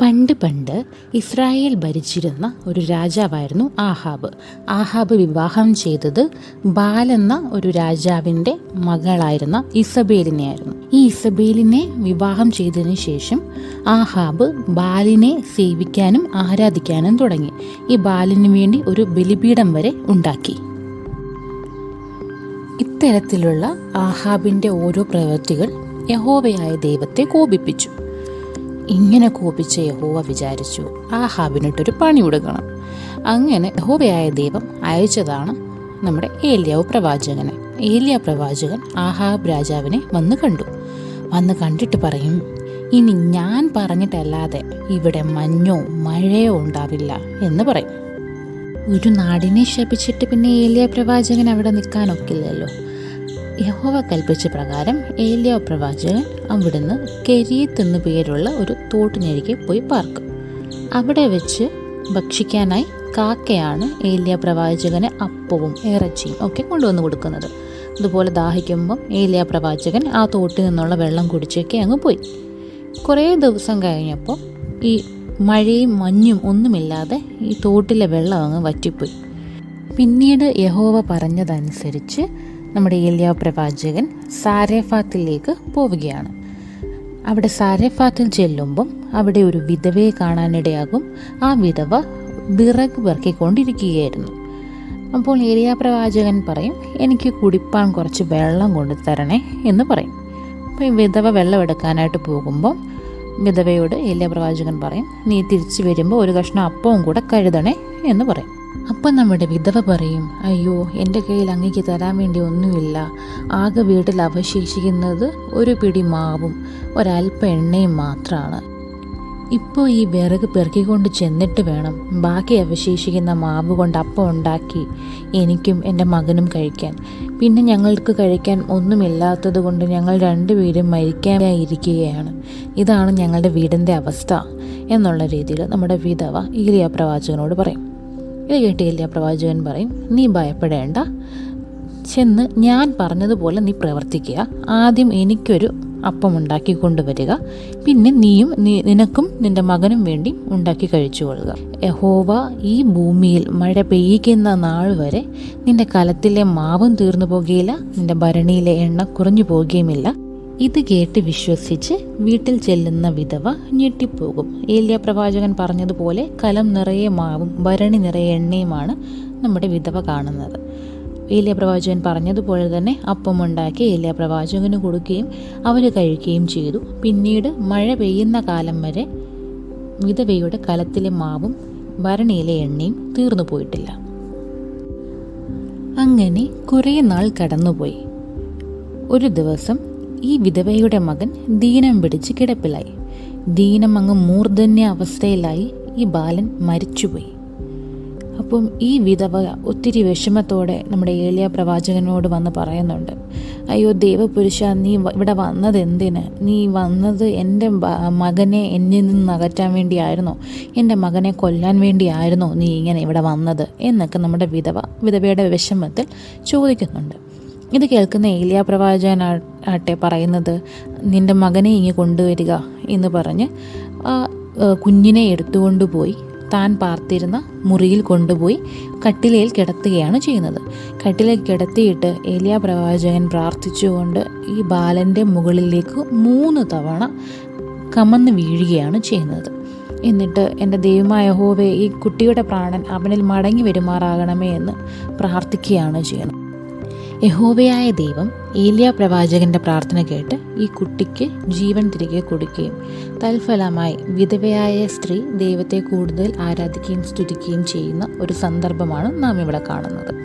പണ്ട് പണ്ട് ഇസ്രായേൽ ഭരിച്ചിരുന്ന ഒരു രാജാവായിരുന്നു ആഹാബ്. ആഹാബ് വിവാഹം ചെയ്തത് ബാലെന്ന ഒരു രാജാവിന്റെ മകളായിരുന്ന ഇസബേലിനെയായിരുന്നു ഈ ഇസബേലിനെ വിവാഹം ചെയ്തതിന് ശേഷം ആഹാബ് ബാലിനെ സേവിക്കാനും ആരാധിക്കാനും തുടങ്ങി. ഈ ബാലിന് വേണ്ടി ഒരു ബലിപീഠം വരെ ഉണ്ടാക്കി. ഇത്തരത്തിലുള്ള ആഹാബിന്റെ ഓരോ പ്രവൃത്തികൾ യഹോവയായ ദൈവത്തെ കോപിപ്പിച്ചു. ഇങ്ങനെ കോപിച്ച യഹോവ വിചാരിച്ചു ആഹാബിനിട്ടൊരു പണി കൊടുക്കണം അങ്ങനെ യഹോവയായ ദൈവം അയച്ചതാണ് നമ്മുടെ ഏലിയാവ് പ്രവാചകനെ. ഏലിയ പ്രവാചകൻ ആഹാബ് രാജാവിനെ വന്ന് കണ്ടു. വന്ന് കണ്ടിട്ട് പറയും ഇനി ഞാൻ പറഞ്ഞിട്ടല്ലാതെ ഇവിടെ മഞ്ഞോ മഴയോ ഉണ്ടാവില്ല എന്ന് പറയും. ഒരു നാടിനെ ശപിച്ചിട്ട് പിന്നെ ഏലിയ പ്രവാചകൻ അവിടെ നിൽക്കാനൊക്കില്ലല്ലോ. യഹോവ കൽപ്പിച്ച പ്രകാരം ഏലിയ പ്രവാചകൻ അവിടുന്ന് കെരീത്ത് എന്നു പേരുള്ള ഒരു തോട്ടിനരികെ പോയി പാർക്കും. അവിടെ വെച്ച് ഭക്ഷിക്കാനായി കാക്കയാണ് ഏലിയ പ്രവാചകന് അപ്പവും ഇറച്ചിയും ഒക്കെ കൊണ്ടുവന്ന് കൊടുക്കുന്നത്. അതുപോലെ ദാഹിക്കുമ്പം ഏലിയ പ്രവാചകൻ ആ തോട്ടിൽ നിന്നുള്ള വെള്ളം കുടിച്ചൊക്കെ അങ്ങ് പോയി. കുറേ ദിവസം കഴിഞ്ഞപ്പോൾ ഈ മഴയും മഞ്ഞും ഒന്നുമില്ലാതെ ഈ തോട്ടിലെ വെള്ളം അങ്ങ് വറ്റിപ്പോയി. പിന്നീട് യഹോവ പറഞ്ഞതനുസരിച്ച് നമ്മുടെ ഏലിയാവ് പ്രവാചകൻ സാരേഫാത്തിലേക്ക് പോവുകയാണ്. അവിടെ സാരേഫാത്തിൽ ചെല്ലുമ്പം അവിടെ ഒരു വിധവയെ കാണാനിടയാകും. ആ വിധവ വിറക് വിറക്കിക്കൊണ്ടിരിക്കുകയായിരുന്നു അപ്പോൾ ഏലിയ പ്രവാചകൻ പറയും എനിക്ക് കുടിപ്പാൻ കുറച്ച് വെള്ളം കൊണ്ടു തരണേ എന്ന് പറയും. അപ്പോൾ ഈ വിധവ വെള്ളം എടുക്കാനായിട്ട് പോകുമ്പോൾ വിധവയോട് ഏലിയ പ്രവാചകൻ പറയും നീ തിരിച്ചു വരുമ്പോൾ ഒരു കഷ്ണം അപ്പവും കൂടെ കഴുതണേ എന്ന് പറയും. അപ്പം നമ്മുടെ വിധവ പറയും അയ്യോ എന്റെ കയ്യിൽ അങ്ങേക്ക് തരാൻ വേണ്ടി ഒന്നുമില്ല. ആകെ വീട്ടിൽ അവശേഷിക്കുന്നത് ഒരു പിടി മാവും ഒരല്പ എണ്ണയും മാത്രമാണ് ഇപ്പോൾ ഈ വിറക് പെറുക്കിക്കൊണ്ട് ചെന്നിട്ട് വേണം ബാക്കി അവശേഷിക്കുന്ന മാവ് കൊണ്ട് അപ്പം ഉണ്ടാക്കി എനിക്കും എന്റെ മകനും കഴിക്കാൻ. പിന്നെ ഞങ്ങൾക്ക് കഴിക്കാൻ ഒന്നുമില്ലാത്തത് കൊണ്ട് ഞങ്ങൾ രണ്ടുപേരും മരിക്കാനായിരിക്കുകയാണ്. ഇതാണ് ഞങ്ങളുടെ വീടിന്റെ അവസ്ഥ എന്നുള്ള രീതിയിൽ നമ്മുടെ വിധവ ഈലിയ പ്രവാചകനോട് പറയും. ഇത് കേട്ടില്ല പ്രവാചകൻ പറയും നീ ഭയപ്പെടേണ്ട. ചെന്ന് ഞാൻ പറഞ്ഞതുപോലെ നീ പ്രവർത്തിക്കുക. ആദ്യം എനിക്കൊരു അപ്പം ഉണ്ടാക്കി കൊണ്ടുവരിക. പിന്നെ നീയും നീ നിനക്കും നിന്റെ മകനും വേണ്ടി ഉണ്ടാക്കി കഴിച്ചുകൊള്ളുക. യഹോവ ഈ ഭൂമിയിൽ മഴ പെയ്യിക്കുന്ന നാൾ വരെ നിന്റെ കലത്തിലെ മാവും തീർന്നു പോകുകയില്ല നിന്റെ ഭരണിയിലെ എണ്ണ കുറഞ്ഞു പോകുകയുമില്ല ഇത് കേട്ട് വിശ്വസിച്ച് വീട്ടിൽ ചെല്ലുന്ന വിധവ ഞെട്ടിപ്പോകും. ഏലിയ പ്രവാചകൻ പറഞ്ഞതുപോലെ കലം നിറയെ മാവും ഭരണി നിറയെ എണ്ണയുമാണ് നമ്മുടെ വിധവ കാണുന്നത്. ഏലിയ പ്രവാചകൻ പറഞ്ഞതുപോലെ തന്നെ അപ്പമുണ്ടാക്കി ഏലിയ പ്രവാചകന് കൊടുക്കുകയും അവർ കഴിക്കുകയും ചെയ്തു. പിന്നീട് മഴ പെയ്യുന്ന കാലം വരെ വിധവയുടെ കലത്തിലെ മാവും ഭരണിയിലെ എണ്ണയും തീർന്നു പോയിട്ടില്ല. അങ്ങനെ കുറേ നാൾ കടന്നുപോയി. ഒരു ദിവസം ഈ വിധവയുടെ മകൻ ദീനം പിടിച്ച് കിടപ്പിലായി. ദീനം അങ്ങ് മൂർധന്യ അവസ്ഥയിലായി ഈ ബാലൻ മരിച്ചുപോയി. അപ്പം ഈ വിധവ ഒത്തിരി വിഷമത്തോടെ നമ്മുടെ ഏലിയ പ്രവാചകനോട് വന്ന് പറയുന്നുണ്ട് അയ്യോ ദേവപുരുഷ നീ ഇവിടെ വന്നത് എന്തിന് നീ വന്നത് എന്റെ മകനെ എന്നിൽ നിന്ന് അകറ്റാൻ വേണ്ടിയായിരുന്നോ? എന്റെ മകനെ കൊല്ലാൻ വേണ്ടിയായിരുന്നോ നീ ഇങ്ങനെ ഇവിടെ വന്നത്? എന്നൊക്കെ നമ്മുടെ വിധവ വിധവയുടെ വിഷമത്തിൽ ചോദിക്കുന്നുണ്ട്. ഇത് കേൾക്കുന്ന ഏലിയ പ്രവാചകൻ ആട്ടെ പറയുന്നത് നിന്റെ മകനെ ഇങ്ങ് കൊണ്ടുവരിക എന്ന് പറഞ്ഞ് ആ കുഞ്ഞിനെ എടുത്തുകൊണ്ടുപോയി. താൻ പാർത്തിരുന്ന മുറിയിൽ കൊണ്ടുപോയി കട്ടിലയിൽ കിടത്തുകയാണ് ചെയ്യുന്നത്. കട്ടിലയിൽ കിടത്തിയിട്ട് ഏലിയ പ്രവാചകൻ പ്രാർത്ഥിച്ചുകൊണ്ട് ഈ ബാലന്റെ മുകളിലേക്ക് മൂന്ന് തവണ കമന്ന് വീഴുകയാണ് ചെയ്യുന്നത്. എന്നിട്ട് എന്റെ ദൈവമായ ഹോവെ ഈ കുട്ടിയുടെ പ്രാണൻ അവനിൽ മടങ്ങി വരുമാറാകണമേ എന്ന് പ്രാർത്ഥിക്കുകയാണ് ചെയ്യുന്നത്. യഹോവയായ ദൈവം ഏലിയ പ്രവാചകന്റെ പ്രാർത്ഥന കേട്ട് ഈ കുട്ടിക്ക് ജീവൻ തിരികെ കൊടുക്കുകയും തൽഫലമായി വിധവയായ സ്ത്രീ ദൈവത്തെ കൂടുതൽ ആരാധിക്കുകയും സ്തുതിക്കുകയും ചെയ്യുന്ന ഒരു സന്ദർഭമാണ് നാം ഇവിടെ കാണുന്നത്.